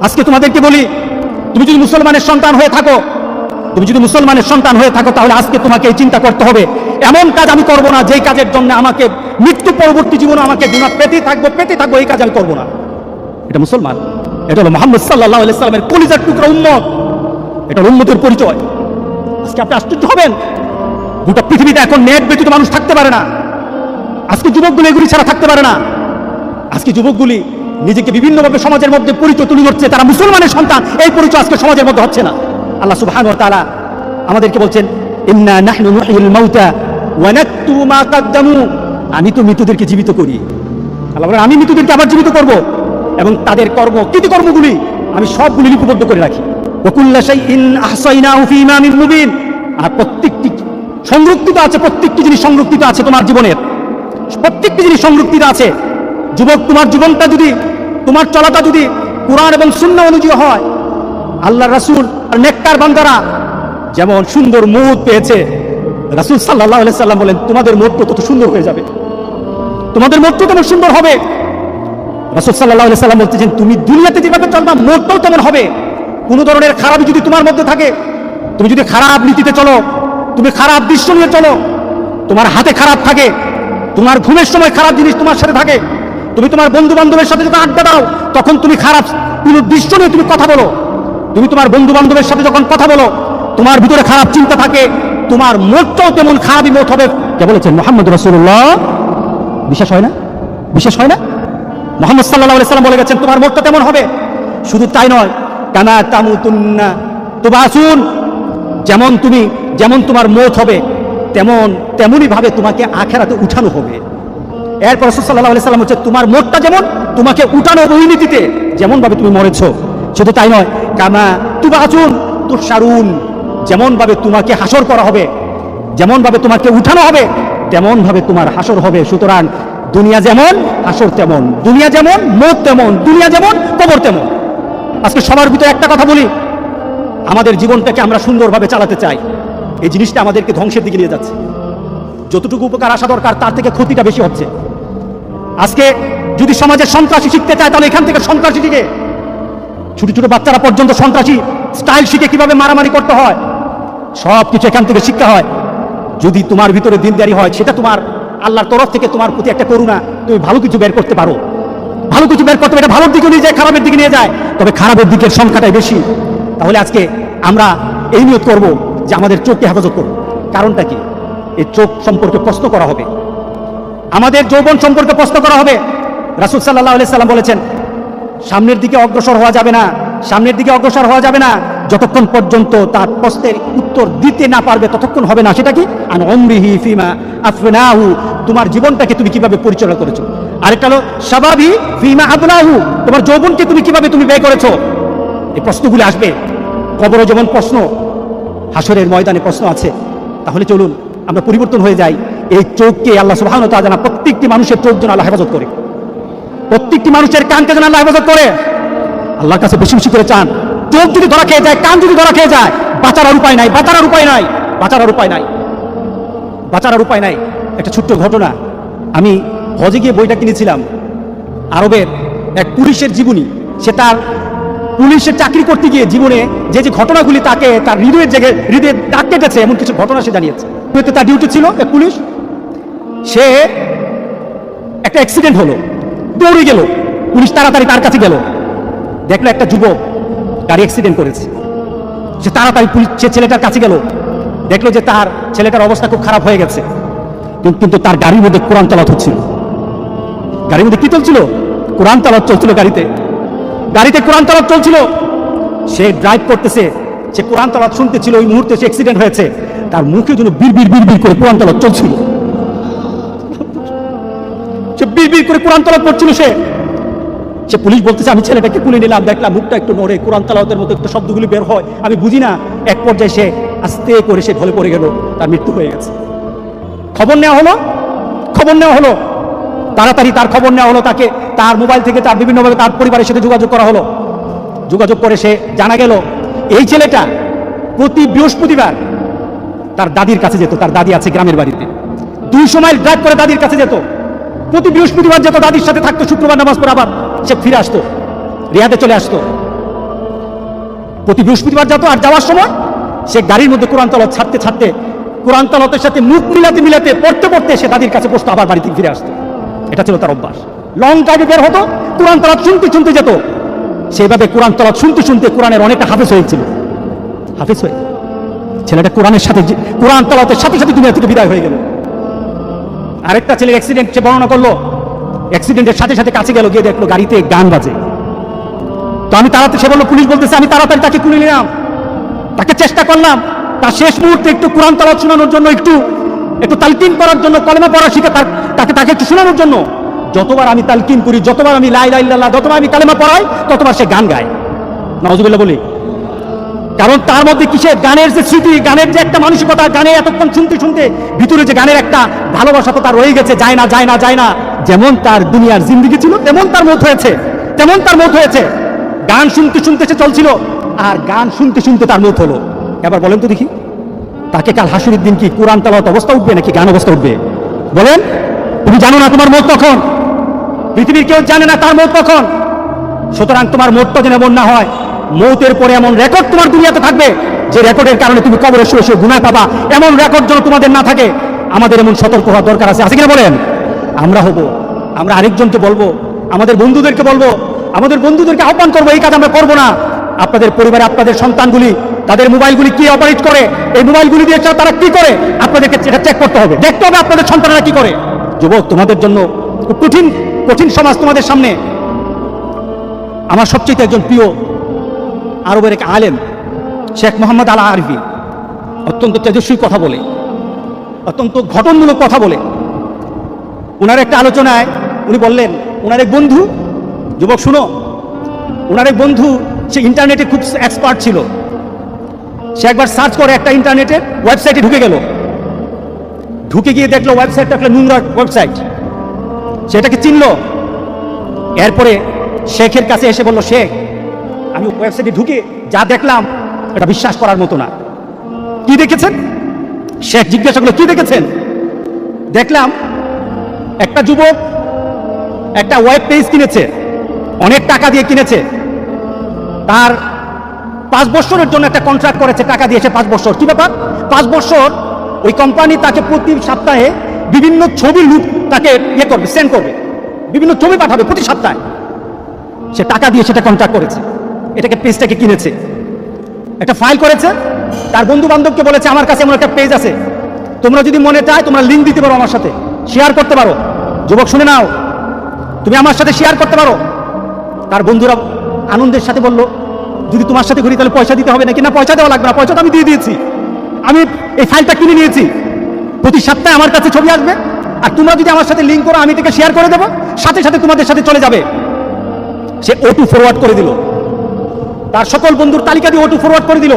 আজকে তোমাদেরকে বলি, তুমি যদি মুসলমানের সন্তান হয়ে থাকো, তুমি যদি মুসলমানের সন্তান হয়ে থাকো, তাহলে আজকে তোমাকে এই চিন্তা করতে হবে। এমন কাজ আমি করব না, যেই কাজের জন্য আমাকে মৃত্যু পরবর্তী জীবনে আমাকে গুণা পেতে থাকব পেতে থাকব, এই কাজ আমি করব না। এটা মুসলমান। এটা হলো মোহাম্মদ সাল্লাহ সাল্লামের কলিজার টুকরা উম্মত। এটা হলো উম্মতের পরিচয়। আজকে আপনি আশ্চর্য হবেন। গোটা পৃথিবীতে এখন নেট ব্যতীত মানুষ থাকতে পারে না। আজকে যুবকগুলি এগুলি ছাড়া থাকতে পারে না। আজকে যুবকগুলি নিজেকে বিভিন্নভাবে সমাজের মধ্যে পরিচয় তুলে ধরছে, তারা মুসলমানের সন্তান, এই পরিচয় আজকে সমাজের মধ্যে হচ্ছে না। আল্লাহ সুবহান ওয়া আমাদেরকে বলছেন আমি তো মৃতদেরকে জীবিত করি। আল্লাহ আমি মৃতদেরকে আবার জীবিত করব এবং তাদের কর্ম, কৃতকর্মগুলি আমি সবগুলি লিপিবদ্ধ করে রাখি। আর প্রত্যেকটি সংরক্ষিত আছে, প্রত্যেকটি জিনিস সংরক্ষিত আছে তোমার জীবনের। প্রত্যেকটি জিনিস সংরক্ষিত আছে। যুবক, তোমার জীবনটা যদি তোমার চলাটা যদি কোরআন এবং শূন্য অনুযায়ী হয়, আল্লাহ রাসূল আর নেককার বান্দারা যেমন সুন্দর মুখ পেয়েছে, রাসূল আলাইহি সাল্লাম বলেন, তোমাদের মুখ তত সুন্দর হয়ে যাবে। তোমাদের মুখ তেমন সুন্দর হবে? রাসূল আলাইহি সাল্লাম বলতেছেন, তুমি দুনিয়াতে যেভাবে চলবা মোটটাও তেমন হবে। কোনো ধরনের খারাপ যদি তোমার মধ্যে থাকে, তুমি যদি খারাপ নীতিতে চলো, তুমি খারাপ দৃশ্য নিয়ে চলো, তোমার হাতে খারাপ থাকে, তোমার ঘুমের সময় খারাপ জিনিস তোমার সাথে থাকে তুমি তোমার বন্ধু বান্ধবের সাথে যখন আড্ডা দাও, তখন তুমি খারাপ কোনো দৃশ্য নিয়ে তুমি কথা বলো। তুমি তোমার বন্ধু বান্ধবের সাথে যখন কথা বলো, তোমার ভিতরে খারাপ চিন্তা থাকে, তোমার মোটটাও তেমন খারাপই মোট হবে। কে বলেছেন? মোহাম্মদ রসুল্লাহ বিশ্বাস হয় না? বিশ্বাস হয় না? মোহাম্মদ সাল্লাহ সাল্লাম বলে গেছেন, তোমার মোটটা তেমন হবে। শুধু তাই নয় কানা তামুতুন্না তুবাসুন। যেমন তুমি, যেমন তোমার মত হবে, তেমন, তেমনই ভাবে তোমাকে আখেরাতে উঠানো হবে। এরপর সাল্লাহ আলি সাল্লাম হচ্ছে তোমার মোটটা যেমন তোমাকে উঠানো হবে ওই যেমন ভাবে তুমি মরেছ, শুধু তাই নয়, কামা তুবাসুন তুর সারুন যেমন ভাবে তোমাকে হাসর করা হবে যেমন ভাবে তোমাকে উঠানো হবে তেমন ভাবে তোমার হাসর হবে। সুতরাং দুনিয়া যেমন হাসর তেমন, দুনিয়া যেমন, মত তেমন, দুনিয়া যেমন, কবর তেমন। আজকে সবার ভিতরে একটা কথা বলি, আমাদের জীবনটাকে আমরা সুন্দরভাবে চালাতে চাই। এই জিনিসটা আমাদেরকে ধ্বংসের দিকে নিয়ে যাচ্ছে। যতটুকু উপকার আসা দরকার, তার থেকে ক্ষতিটা বেশি হচ্ছে। আজকে যদি সমাজের সন্ত্রাসী শিখতে চায়, তাহলে এখান থেকে সন্ত্রাসী শিখে। ছোট ছোট বাচ্চারা পর্যন্ত সন্ত্রাসী স্টাইল শিখে কীভাবে মারামারি করতে হয় সব কিছু এখান থেকে শিক্ষা হয়। যদি তোমার ভিতরে দিনদারি হয়, সেটা তোমার আল্লাহর তরফ থেকে তোমার প্রতি একটা করুণা, তুমি ভালো কিছু বের করতে পারো। ভালো কিছু বের করতে এটা ভালোর দিকে নিয়ে যায়, খারাপের দিকে নিয়ে যায়। তবে খারাপের দিকের সংখ্যাটাই বেশি। তাহলে আজকে আমরা এই নিয়োগ করব যে আমাদের চোখকে হেফাজত করব কারণটা কি? এই চোখ সম্পর্কে প্রশ্ন করা হবে। আমাদের যৌবন সম্পর্কে প্রশ্ন করা হবে। রাসুল সাল্লাহ সাল্লাম বলেছেন, সামনের দিকে অগ্রসর হওয়া যাবে না, সামনের দিকে অগ্রসর হওয়া যাবে না, যতক্ষণ পর্যন্ত তার প্রশ্নের উত্তর দিতে না পারবে ততক্ষণ হবে না, সেটা কি? আন অমরিহি ফিমা আফনাহু, তোমার জীবনটাকে তুমি কীভাবে পরিচালনা করেছ? আরেকটা হলো স্বাভাবি ফিমা আবনাহু, তোমার যৌবনকে তুমি কীভাবে তুমি ব্যয় করেছ? এই প্রশ্নগুলি আসবে। কবরও যেমন প্রশ্ন হাসরের ময়দানে প্রশ্ন আছে। তাহলে চলুন, আমরা পরিবর্তন হয়ে যাই। এই চোখকে আল্লাহ সুবহানাহু ওয়া তাআলা প্রত্যেকটি মানুষের চোখ যেন আল্লাহ হেফাজত করে। প্রত্যেকটি মানুষের কানকে যেন আল্লাহ হেফাজত করে। আল্লাহর কাছে বেশি বেশি করে চান। চোখ যদি ধরা খেয়ে যায়, কান যদি ধরা খেয়ে যায়, বাঁচার উপায় নাই, বাঁচার উপায় নাই, বাঁচার উপায় নাই, বাঁচার উপায় নাই। একটা ছোট্ট ঘটনা। আমি হজে গিয়ে বইটা কিনেছিলাম। আরবের এক পুলিশের জীবনী। সে তার পুলিশের চাকরি করতে গিয়ে জীবনে যে যে ঘটনাগুলি তাকে তার হৃদয়ের জায়গায় হৃদয়ে ডাক কেটেছে, এমন কিছু ঘটনা সে জানিয়েছে। তার ডিউটি ছিল এক পুলিশ। সে একটা অ্যাক্সিডেন্ট হলো। দৌড়ে গেল। পুলিশ তাড়াতাড়ি তার কাছে গেল। দেখল একটা যুবক গাড়ি অ্যাক্সিডেন্ট করেছে। সে তাড়াতাড়ি পুলিশ সে ছেলেটার কাছে গেল। দেখল যে তার ছেলেটার অবস্থা খুব খারাপ হয়ে গেছে। কিন্তু তার গাড়ির মধ্যে কোরআন তালাত হচ্ছিল। গাড়ির মধ্যে কি চলছিল? কোরআন তালাত চলছিল গাড়িতে। গাড়িতে কোরআন তালাত চলছিল। সে ড্রাইভ করতেছে। সে কোরআন তালাত শুনতেছিল। ওই মুহূর্তে সে অ্যাক্সিডেন্ট হয়েছে। তার মুখে যেন বিড় বিড় বিড় করে কোরআন তালাত চলছিল। বিড় করে কোরআন তালাত পড়ছিল সে। সে পুলিশ বলতেছে, আমি ছেলেটাকে কুলে নিলাম, দেখলাম মুখটা একটু নড়ে, কোরআন তালাওয়াতের মতো একটু শব্দগুলি বের হয়। আমি বুঝি না, এক পর্যায়ে সে আস্তে করে সে ঢলে পড়ে গেল, তার মৃত্যু হয়ে গেছে। খবর নেওয়া হলো? খবর নেওয়া হলো? তাড়াতাড়ি তার খবর নেওয়া হলো, তাকে তার মোবাইল থেকে তার বিভিন্নভাবে তার পরিবারের সাথে যোগাযোগ করা হলো। যোগাযোগ করে সে জানা গেল, এই ছেলেটা প্রতি বৃহস্পতিবার তার দাদির কাছে যেত, তার দাদি আছে গ্রামের বাড়িতে। দুইশো মাইল ড্রাইভ করে দাদির কাছে যেত। প্রতি বৃহস্পতিবার যেত দাদির সাথে থাকতো, শুক্রবার নামাজ পড়ে আবার সে ফিরে আসতো, রিয়াদে চলে আসতো। প্রতি বৃহস্পতিবার যেত আর যাওয়ার সময় সে গাড়ির মধ্যে কোরআন তলত ছাড়তে ছাড়তে, কোরআন তলতের সাথে মুখ মিলাতে মিলাতে, পড়তে পড়তে সে তাদের কাছে বসতো আবার বাড়িতে ফিরে আসতো। এটা ছিল তার অভ্যাস। লং ড্রাইভে বের হতো, কোরআন তলাত শুনতে শুনতে যেত। সেইভাবে কোরআন তলাত শুনতে শুনতে কোরআনের অনেকটা হাফেজ হয়েছিল হাফেজ হয়ে ছেলেটা কোরআনের সাথে কোরআন তলাতের সাথে সাথে দুনিয়া থেকে বিদায় হয়ে গেল। আরেকটা ছেলের অ্যাক্সিডেন্ট সে বর্ণনা করল। অ্যাক্সিডেন্টের সাথে সাথে কাছে গেল, গিয়ে দেখল গাড়িতে গান বাজে। তো আমি তাড়াতাড়ি, সে বলল, পুলিশ বলতেছে, আমি তাড়াতাড়ি তাকে তুলে নিলাম। তাকে চেষ্টা করলাম। তার শেষ মুহূর্তে একটু কোরআন তালাত শোনানোর জন্য একটু একটু তালকিন করার জন্য, কলেমা পড়া শিখে তার, তাকে তাকে একটু শোনানোর জন্য। যতবার আমি তালকিন করি, যতবার আমি লাই লাই যতবার আমি কালেমা পড়াই, ততবার সে গান গায়। নজুবিল্লাহ বলি কারণ তার মধ্যে কিসের গানের যে স্মৃতি, গানের যে একটা মানসিকতা গানে এতক্ষণ শুনতে শুনতে ভিতরে যে গানের একটা ভালোবাসা তো তার রয়ে গেছে, যায় না যায় না যায় না। যেমন তার দুনিয়ার জিন্দিগি ছিল, তেমন তার মত হয়েছে, তেমন তার মত হয়েছে। গান শুনতে শুনতে সে চলছিল, আর গান শুনতে শুনতে তার মত হলো। এবার বলেন তো দেখি, তাকে কাল হাসুরের দিন কি কোরআন তালাত অবস্থা উঠবে নাকি গান অবস্থা উঠবে? বলেন, তুমি জানো না তোমার মত কখন? পৃথিবীর কেউ জানে না তার মত কখন? সুতরাং তোমার মতটা যেন এমন না হয়। মৌতের পরে এমন রেকর্ড তোমার দুনিয়াতে থাকবে, যে রেকর্ডের কারণে তুমি কবরে শুয়ে শুয়ে গুনায় পাবা। এমন রেকর্ড যেন তোমাদের না থাকে, আমাদের এমন সতর্ক হওয়ার দরকার আছে। আছে কিনা বলেন? আমরা হব, আমরা আরেকজনকে বলব, আমাদের বন্ধুদেরকে বলব, আমাদের বন্ধুদেরকে আহ্বান করব, এই কাজ আমরা করব না। আপনাদের পরিবারে আপনাদের সন্তানগুলি, তাদের মোবাইলগুলি কি অপারেট করে? এই মোবাইলগুলি দিয়ে তারা কি করে? আপনাদেরকে এটা চেক করতে হবে। দেখতে হবে আপনাদের সন্তানরা কি করে। যুবক, তোমাদের জন্য খুব কঠিন কঠিন সমাজ তোমাদের সামনে। আমার সবচেয়ে একজন প্রিয় আরবের এক আলেম, শেখ মোহাম্মদ আলা আরফি অত্যন্ত তেজস্বী কথা বলে, অত্যন্ত ঘটনমূলক কথা বলে। ওনার একটা আলোচনায় উনি বললেন ওনার এক বন্ধু, যুবক শুনো ওনার এক বন্ধু, সে ইন্টারনেটে খুব এক্সপার্ট ছিল। সে একবার সার্চ করে একটা ইন্টারনেটের ওয়েবসাইটে ঢুকে গেল। ঢুকে গিয়ে দেখল ওয়েবসাইটটা একটা নোংরা ওয়েবসাইট সেটাকে চিনলো। এরপরে শেখের কাছে এসে বলল, শেখ আমি ওয়েবসাইটে ঢুকে যা দেখলাম, এটা বিশ্বাস করার মতো না। কি দেখেছেন? শেখ জিজ্ঞাসা করল, কি দেখেছেন? দেখলাম, একটা যুবক একটা ওয়েব পেজ কিনেছে, অনেক টাকা দিয়ে কিনেছে। তার পাঁচ বছরের জন্য একটা কন্ট্রাক্ট করেছে, টাকা দিয়েছে পাঁচ বছর। কি ব্যাপার? পাঁচ বছর ওই কোম্পানি তাকে প্রতি সপ্তাহে বিভিন্ন ছবি লুট, তাকে ইয়ে করবে সেন্ড করবে। বিভিন্ন ছবি পাঠাবে প্রতি সপ্তাহে। সে টাকা দিয়ে সেটা কন্ট্রাক্ট করেছে। এটাকে পেজটাকে কিনেছে। একটা ফাইল করেছে, তার বন্ধু বান্ধবকে বলেছে, আমার কাছে এমন একটা পেজ আছে। তোমরা যদি মনে চায়, তোমরা লিঙ্ক দিতে পারো আমার সাথে। শেয়ার করতে পারো। যুবক, শুনে নাও। তুমি আমার সাথে শেয়ার করতে পারো। তার বন্ধুরা আনন্দের সাথে বলল, যদি তোমার সাথে ঘুরি, তাহলে পয়সা দিতে হবে নাকি? না, পয়সা দেওয়া লাগবে না, পয়সা তো আমি দিয়ে দিয়েছি। আমি এই ফাইলটা কিনে নিয়েছি। প্রতি সপ্তাহে আমার কাছে ছবি আসবে। আর তোমরা যদি আমার সাথে লিঙ্ক করো, আমি এটাকে শেয়ার করে দেবো। সাথে সাথে তোমাদের সাথে চলে যাবে। সে ওটু ফরওয়ার্ড করে দিল। তার সকল বন্ধুর তালিকা দিয়ে ওটু ফরওয়ার্ড করে দিল।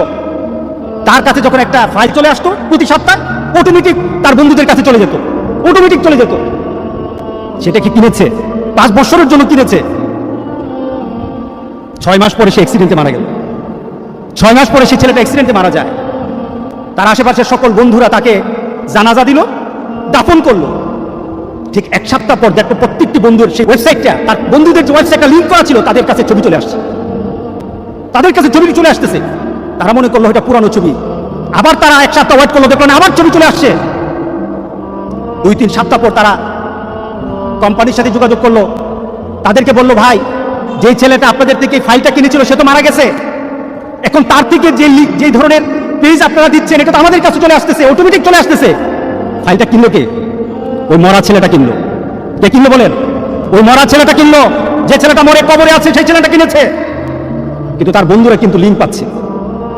তার কাছে যখন একটা ফাইল চলে আসতো, প্রতি সপ্তাহ অটোমেটিক তার বন্ধুদের কাছে চলে যেত। অটোমেটিক চলে যেত। সেটা কি কিনেছে? পাঁচ বছরের জন্য কিনেছে। ছয় মাস পরে সে অ্যাক্সিডেন্টে মারা গেল। ছয় মাস পরে সে ছেলেটা অ্যাক্সিডেন্টে মারা যায়। তার আশেপাশের সকল বন্ধুরা তাকে জানাজা দিল, দাফন করল। ঠিক এক সপ্তাহ পর দেখো প্রত্যেকটি বন্ধুর সেই ওয়েবসাইটটা তার বন্ধুদের যে ওয়েবসাইটটা লিঙ্ক করা ছিল, তাদের কাছে ছবি চলে আসছে। তাদের কাছে ছবি চলে আসতেছে। তারা মনে করল এটা পুরানো ছবি। আবার তারা এক সপ্তাহ ওয়েট করল, দেখল আবার ছবি চলে আসছে। দুই, তিন সপ্তাহ পর তারা কোম্পানির সাথে যোগাযোগ করল। তাদেরকে বলল, ভাই যে ছেলেটা আপনাদের থেকে ফাইলটা কিনেছিল, সে তো মারা গেছে। এখন তার থেকে যে যেই ধরনের পেজ আপনারা দিচ্ছেন, এটা তো আমাদের কাছে চলে আসতেছে অটোমেটিক চলে আসতেছে। ফাইলটা কিনলো কে? ওই মরা ছেলেটা কিনলো। কে কিনলো বলেন? ওই মরা ছেলেটা কিনলো, যে ছেলেটা মরে কবরে আছে, সেই ছেলেটা কিনেছে। কিন্তু তার বন্ধুরা কিন্তু লিঙ্ক পাচ্ছে।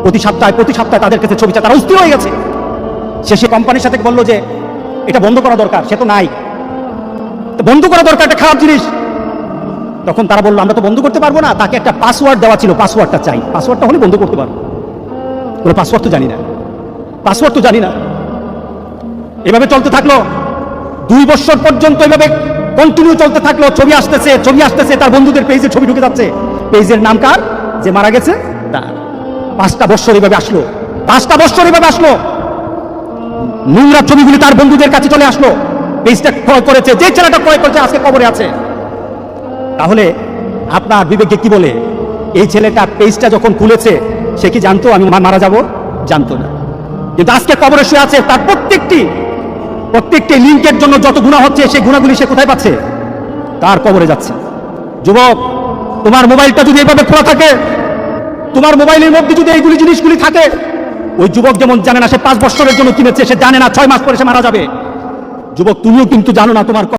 প্রতি সপ্তাহে প্রতি সপ্তাহে তাদের কাছে ছবিটা তারা অস্থির হয়ে গেছে। সে সে কোম্পানির সাথে বলল যে, এটা বন্ধ করা দরকার, সে তো নাই। বন্ধ করা দরকার একটা খারাপ জিনিস। তখন তারা বলল, আমরা তো বন্ধ করতে পারব না। তাকে একটা পাসওয়ার্ড দেওয়া ছিল পাসওয়ার্ডটা চাই। পাসওয়ার্ডটা হলে বন্ধ করতে পারব বলে পাসওয়ার্ড তো জানি না। পাসওয়ার্ড তো জানি না। এভাবে চলতে থাকল। দুই বছর পর্যন্ত এভাবে কন্টিনিউ চলতে থাকল। ছবি আসতেছে ছবি আসতেছে, তার বন্ধুদের পেজে ছবি ঢুকে যাচ্ছে। পেজের নাম কার? যে মারা গেছে? তার পাঁচটা বৎসর এভাবে আসলো। পাঁচটা বৎসর এভাবে আসলো। নোংরা ছবিগুলি তার বন্ধুদের কাছে চলে আসলো। পেজটা ক্রয় করেছে। যে ছেলেটা ক্রয় করেছে আজকে কবরে আছে। তাহলে আপনার বিবেককে কি বলে? এই ছেলেটা পেজটা যখন খুলেছে সে কি জানতো আমি মারা যাব? জানতো না। কিন্তু আজকে কবরে শুয়ে আছে তার প্রত্যেকটি প্রত্যেকটি লিঙ্কের জন্য যত গুণা হচ্ছে সেই গুণাগুলি সে কোথায় পাচ্ছে? তার কবরে যাচ্ছে। যুবক তোমার মোবাইলটা যদি এভাবে খোলা থাকে, তোমার মোবাইলের মধ্যে যদি এইগুলি জিনিসগুলি থাকে, ওই যুবক যেমন জানে না সে পাঁচ বছরের জন্য কিনেছে, সে জানে না ছয় মাস পরে সে মারা যাবে। যুবক, তুমিও কিন্তু জানো না তোমার